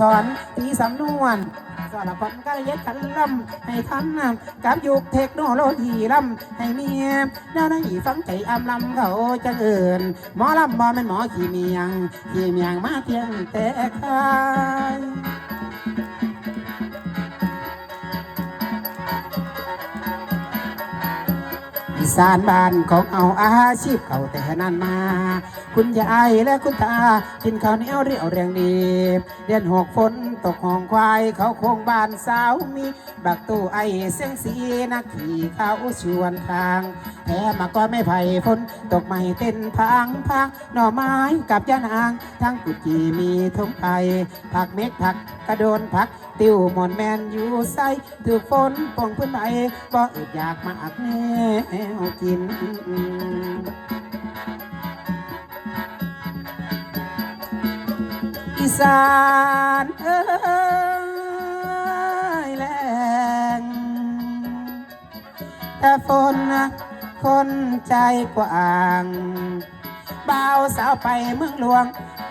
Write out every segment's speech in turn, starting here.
สอนตีสำนวนสอนละคนก็เย็ดขันลำให้ทันกับยุคเทคโนโลยีลำให้เมียน่าได้ฟังใจอำลำเขาจังเอินหมอลำบ่แม่นหมอขี้เมียงขี้เมียงมาเพียงแต่คายสานบ้านของเอาอาชีพเขาแต่นั้นมา คุณยายและคุณตา กินข้าวเหนียวเรียวแรงดีเดือนหกฝนตกห้องควายเขาโคงบ้านสาวมี บักตู้ไอเสียงสีนักขี่เขาชวนทางแถมาก็ไม่ไผ่ฝนตกไม่เต้นพังพังหน่อไม้กับยานาง ทั้งกุจีมีทงไผ่ผักเม็ดผักกระโดนผักติวหมอนแมนอยู่ใส่ถือฝนป่องพื้นใบบ่อึดอยากมาอักแนวกิน สานเอ้ยแรงแต่ฝนคนใจกว้างบ่าวสาวไปเมืองหลวง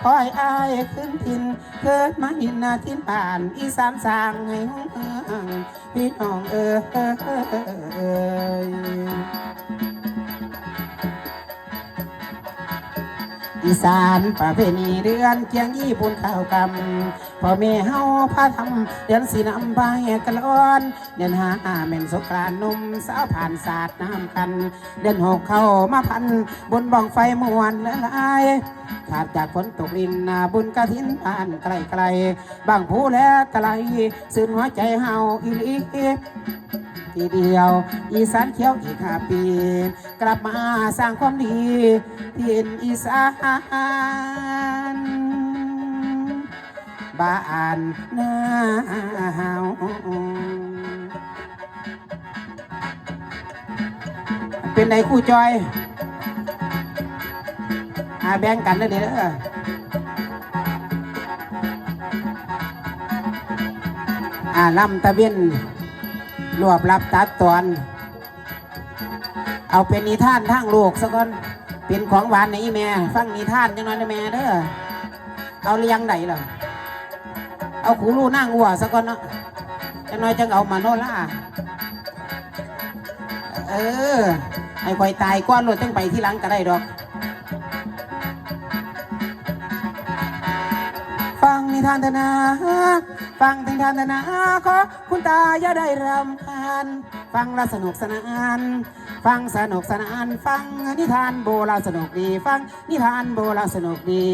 คอยอายขึ้นทินเกิดมาหินนาทินป่าน อีสานสร้างให้ห้องพี่น้องเอ้ย สานประเพณีเดือนเกียงยี่ปุ่นข้าวกำพ่อแม่เฮาพาทำเดือนสีน้ำใบกะลอน เดือนห้าแม่นสงกรานนุ่มสาวผ่านศาสตร์น้ำกัน เดือนหกเข้ามาพันบนบ้องไฟมวนละลายขาดจากฝนตกรินนาบุญกะทินผ่านไกลไกลๆบางผู้และไกลสื่นหัวใจเฮาอีลี ทีเดียว อีสานเขียวอีกห้าปี กลับมาสร้างความดีทินอีสานบ้านนาเฮาเป็นไงครู่จอยอาแบ่งกันเลยเด้ออาลำตะเวน รวบรับตัดตอน เอาเป็นนิทานทางโลกซะก่อน เป็นของหวานในอีแม่ฟังนิทานจังน้อยนะแม่เด้อ เอาเลี้ยงไหนหรอเอาขูรูนั่งวัวซะก่อนเนาะจังน้อยจังเอามาโนล่าเออให้คอยตายก้อนรถจังไปที่หลังก็ได้ดอก ฟังนิทานเถอะนะ ฟังนิทานเถอะนะขอคุณตาอย่าได้รำคาญฟังและสนุกสนาน ฟังสนุกสนาน ฟังนิทานโบราณสนุกดี ฟังนิทานโบราณสนุกดี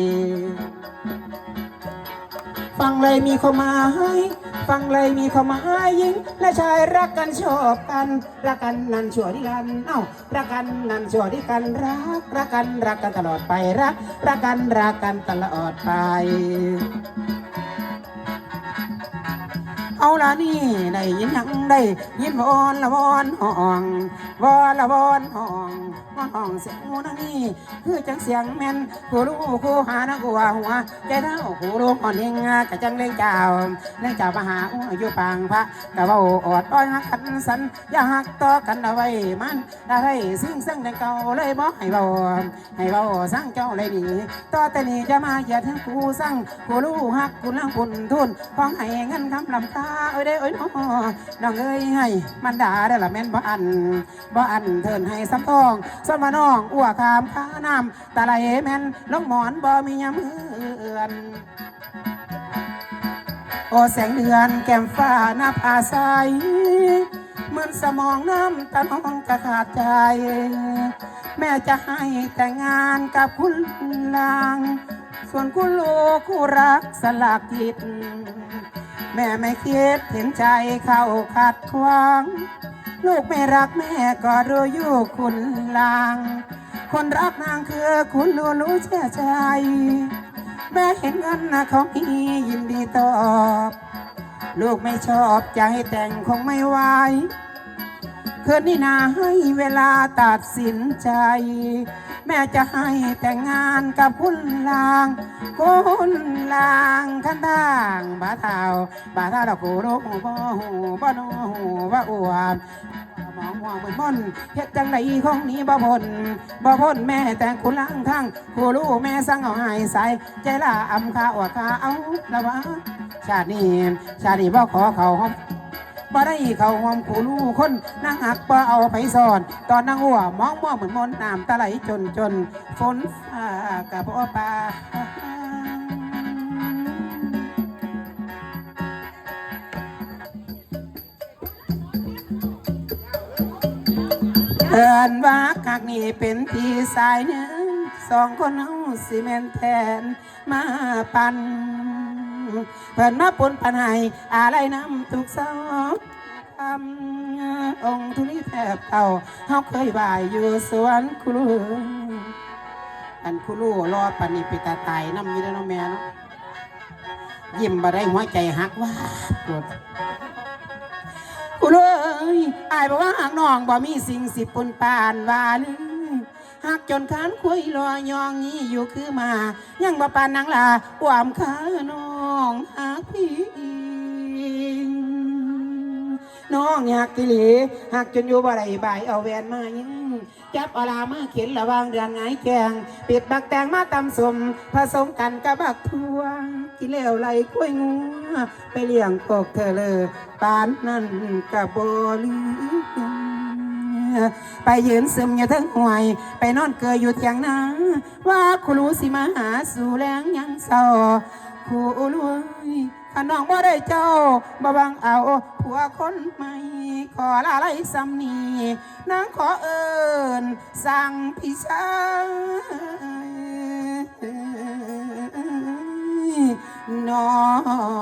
ฟังเลยมีความหมายฟังเลยมีความหมายหญิง และชายรักกันชอบกันรักกันนันชั่วดีกันเอ้ารักกันนันชั่วดีกันรักรักกันรักกันตลอดไปรักรักกันรักกันตลอดไป เอาละนี่ได้ยินยังได้ยินวอนละวอนห้องวอนละวอนห้อง วอนห้องเสียงหูนังนี่คือจังเสียงแม่นกูรู้กูหานะกูว่าหัวใจเท้ากูรู้อ่อนเองกะจังเล่งเจ้าเล่งเจ้ามาหาอู้อยู่ปางพระกะเว่าอดอ้อยหักกันสันอย่าหักต่อกันเอาไว้มันได้สิ่งซึ่งแต่เก่าเลยบอกให้เบาให้เบาสั่งเจ้าเลยหนีต่อแต่นี้จะมาเหยียดให้กูสั่งกูรู้หักกูลังคุณทุนของให้เงินคำลำคาเอ้ยเด้เอ้ยน้อน้องเอ้ยให้มันด่าได้ละแม่นบ่อันบ่อันเทินให้ซ้ำทองสมน้องอ้วกขามข้าน้ำตะไลแม่นลงหมอนบ่มียามเอือนโอ้แสงเดือนแก้มฟ้าหน้าผาใสเหมือนสมองน้ำตาน้องจะขาดใจ แม่จะให้แต่งงานกับคุณลาง ส่วนคุณลูกคู่รักสลักจิตแม่ไม่คิดเห็นใจเข้าขัดขวาง ลูกไม่รักแม่ก็รู้อยู่คุณลาง คนรักนางคือคุณลูรู้เชื่อใจ แม่เห็นเงินนะเขามียินดีตอบ ลูกไม่ชอบใจแต่งคงไม่ไหวคืนนี้นาให้เวลาตัดสินใจ แม่จะให้แต่งงานกับคุณลางคุณลางขันทางบาเทาบาเทาดอกกูรู้บ่หูบ่โนหูบ่อวดมองมองบนมนเฮ็ดจังไดของนี้บ่พ้นบ่พ้นแม่แต่งคุณลางทั้งกูรู้แม่สั่งเอาให้ใส่ใจละอำคาอวดคาเอาละวะชาตินี้ชาตินี้บ่ขอเขาหอม บ่ได้เขาหอมผู้ลูกคนนางหักบ่เอาไปซ่อน ตอนนางหัวมองมองเหมือนมนต์น้ำตาไหลจนจนฝนฟ้ากับบ่ปลาเอินว่าคักนี่เป็นที่สายหนึ่งสองคนเอาซีเมนแทนมาปัน เพิ่นมาปนปันให้อะไรน้ำทุกสองคำองค์ทุลีแทบเต่าเฮาเคยบ่ายอยู่สวนคุลูอันคุลูรอปันนี่ไปตาตายน้ำอยู่แล้วเนแม่เนาะยิ้มบ่ได้หัวใจหักว่าปวดกูเลยอายบอกว่าหากน้องบ่มีสิ่งสิบปนปานว่าลือหากจนคานคุยรอยองนี้อยู่คือมา ยังบ่ปานนางลาหวามขาน้อ องหากพี่น้องอยากกิเลหากจนอยู่บ่ได้บายเอาแวนมายิงจับอลามาเข็นระวางเดือนไงายแกงปิดบักแตงมาตำสมผสมกันกับบักทวงกิเลวไหลกล้วยงูไปเลี้ยงกกเธอเลยปานนั่นกับโบลีไปยืนซึมอยู่ทั้งห่วย ไปนอนเกยอยู่เทียงนาว่าครูสิมาหาสู่แรงยังเศร้า ผู้รวยขน้องบ่ได้เจ้าบ่บังเอาผัวคนใหม่ ขอลาไลสำนีนางขอเอิญสั่งพี่ชายน้อง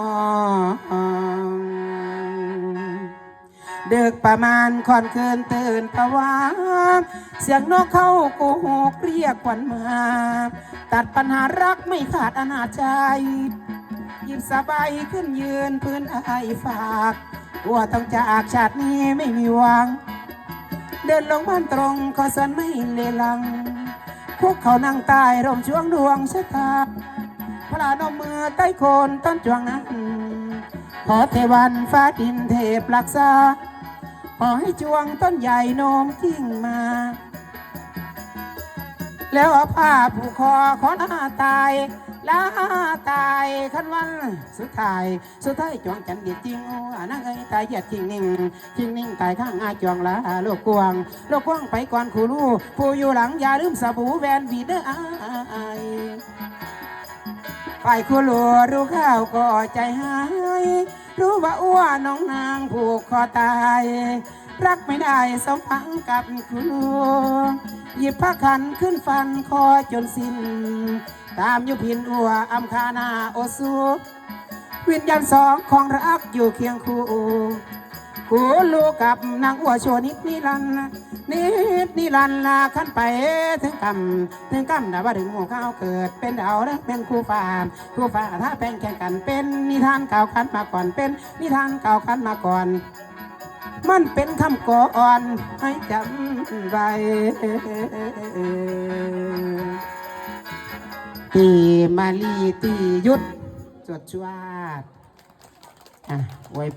เดึกประมาณคอนคืนตื่นตะวาเสียงนกเข้าโกหกเรียกขวัญมา ตัดปัญหารักไม่ขาดอนาจใจ หยิบสบายขึ้นยืนพื้นไอายฝากว่าต้องจากชาตินี้ไม่มีหวัง เดินลงบ้านตรงขอสันไม่เลลัง พวกเขานั่งตายร่มช่วงดวงชะตาพระนมมือใต้โคนต้นจวงนั้นขอเทวันฟ้าดินเทพรักษา ขอให้จวงต้นใหญ่โนมกิ่งมา แล้วเอาผ้าผูกคอขอหน้าตายลาตายคันวันสุดท้ายสุดท้ายจวงจันเดียดจริงอานั่งไอ้ตายเหยียดจริงนิ่งจริงนิ่งตายข้างอาจวงลาโลกกวางโลกกว้างไปก่อนคูลูผู้อยู่หลังอย่าลืมสบู่แวนวีเดอร์อายฝ่ายคูลูรู้ข้าวก็ใจหาย รู้ว่าอ้วนน้องนางผูกคอตาย รักไม่ได้สมพังกับคุณลูหยิบผ้าขันขึ้นฟันคอจนสิ้น ตามยุพินอัวอำคานาโอสูวิญญาณสองของรักอยู่เคียงคู่ กูลูกกับนางอัวโชวนิดนิรันนิดนิรันลาขั้นไปถึงกำถึงกำดาว่าถึงหัวข้าวเกิดเป็นดาวและเป็นคู่ฟ้าคู่ฟ้าถ้าแปลงแข่งกันเป็นนิทานเก่าขันมาก่อนเป็นนิทานเก่าขันมาก่อน มันเป็นคำก่อนให้จำไว้ตีมาลีตียุดจดจวดอะไว้